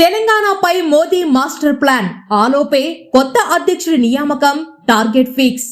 తెలంగాణపై Modi master plan. ఆలోపే కొత్త అధ్యక్షుడి నియామకం టార్గెట్ ఫిక్స్.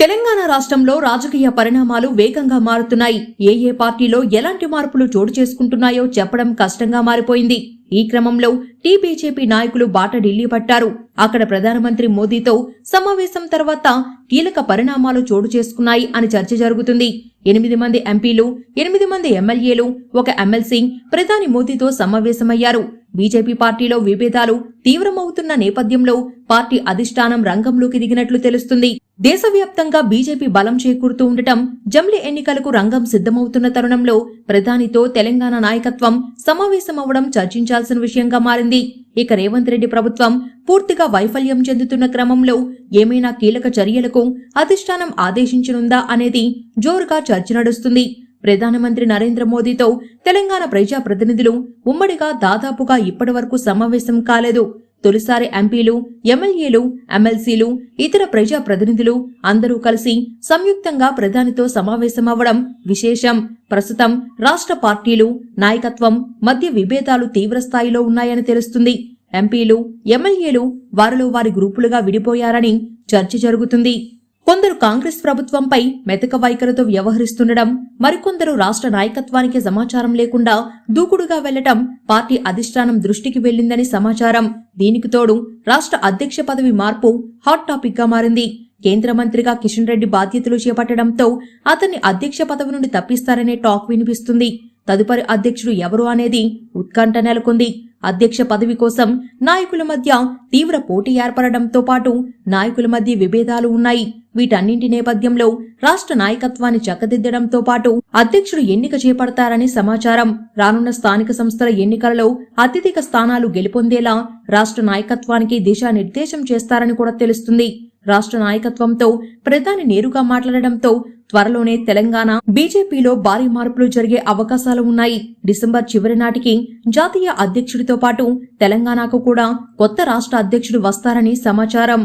తెలంగాణ రాష్ట్రంలో రాజకీయ పరిణామాలు వేగంగా మారుతున్నాయి. ఏ ఏ పార్టీలో ఎలాంటి మార్పులు చోటు చేసుకుంటున్నాయో చెప్పడం కష్టంగా మారిపోయింది. ఈ క్రమంలో టీ బీజేపీ నాయకులు బాట ఢిల్లీ పట్టారు. అక్కడ ప్రధానమంత్రి మోదీతో సమావేశం తర్వాత కీలక పరిణామాలు చోటు చేసుకున్నాయి అని చర్చ జరుగుతుంది. ఎనిమిది మంది ఎంపీలు ఎనిమిది మంది ఎమ్మెల్యేలు ఒక ఎమ్మెల్సీ ప్రధాని మోదీతో సమావేశమయ్యారు. బీజేపీ పార్టీలో విభేదాలు తీవ్రమవుతున్న నేపథ్యంలో పార్టీ అధిష్టానం రంగంలోకి దిగినట్లు తెలుస్తుంది. దేశవ్యాప్తంగా బీజేపీ బలం చేకూరుతూ ఉండటం జమ్లీ ఎన్నికలకు రంగం సిద్ధమవుతున్న తరుణంలో ప్రధానితో తెలంగాణ నాయకత్వం సమావేశమవడం చర్చించాల్సిన విషయంగా మారింది. ఇక రేవంత్ రెడ్డి ప్రభుత్వం పూర్తిగా వైఫల్యం చెందుతున్న క్రమంలో ఏమైనా కీలక చర్యలకు అధిష్టానం ఆదేశించనుందా అనేది జోరుగా చర్చ నడుస్తుంది. ప్రధానమంత్రి నరేంద్ర మోదీతో తెలంగాణ ప్రజా ప్రతినిధులు ఉమ్మడిగా దాదాపుగా ఇప్పటివరకు సమావేశం కాలేదు. తొలిసారి ఎంపీలు ఎమ్మెల్యేలు ఎమ్మెల్సీలు ఇతర ప్రజా ప్రతినిధులు అందరూ కలిసి సంయుక్తంగా ప్రధానితో సమావేశమవ్వడం విశేషం. ప్రస్తుతం రాష్ట్ర పార్టీలు నాయకత్వం మధ్య విభేదాలు తీవ్రస్థాయిలో ఉన్నాయని తెలుస్తుంది. ఎంపీలు ఎమ్మెల్యేలు వారిలో వారి గ్రూపులుగా విడిపోయారని చర్చ జరుగుతుంది. కొందరు కాంగ్రెస్ ప్రభుత్వంపై మెతక వైఖరితో వ్యవహరిస్తుండడం మరికొందరు రాష్ట్ర నాయకత్వానికి సమాచారం లేకుండా దూకుడుగా వెళ్ళటం పార్టీ అధిష్టానం దృష్టికి వెళ్ళిందని సమాచారం. దీనికి తోడు రాష్ట్ర అధ్యక్ష పదవి మార్పు హాట్ టాపిక్గా మారింది. కేంద్ర మంత్రిగా కిషన్ రెడ్డి బాధ్యతలు చేపట్టడంతో అతన్ని అధ్యక్ష పదవి నుండి తప్పిస్తారనే టాక్ వినిపిస్తుంది. తదుపరి అధ్యక్షుడు ఎవరు అనేది ఉత్కంఠ నెలకొంది. అధ్యక్ష పదవి కోసం నాయకుల మధ్య తీవ్ర పోటీ ఏర్పడడంతో పాటు నాయకుల మధ్య విభేదాలు ఉన్నాయి. వీటన్నింటి నేపథ్యంలో రాష్ట్ర నాయకత్వాన్ని చక్కదిద్దడంతో పాటు అధ్యక్షుడు ఎన్నిక చేపడతారని సమాచారం. రానున్న స్థానిక సంస్థల ఎన్నికలలో అత్యధిక స్థానాలు గెలుపొందేలా రాష్ట్ర నాయకత్వానికి దిశానిర్దేశం చేస్తారని కూడా తెలుస్తుంది. రాష్ట్ర నాయకత్వంతో ప్రధాని నేరుగా మాట్లాడడంతో త్వరలోనే తెలంగాణ బీజేపీలో భారీ మార్పులు జరిగే అవకాశాలు ఉన్నాయి. డిసెంబర్ చివరి నాటికి జాతీయ అధ్యక్షుడితో పాటు తెలంగాణకు కూడా కొత్త రాష్ట్ర అధ్యక్షుడు వస్తారని సమాచారం.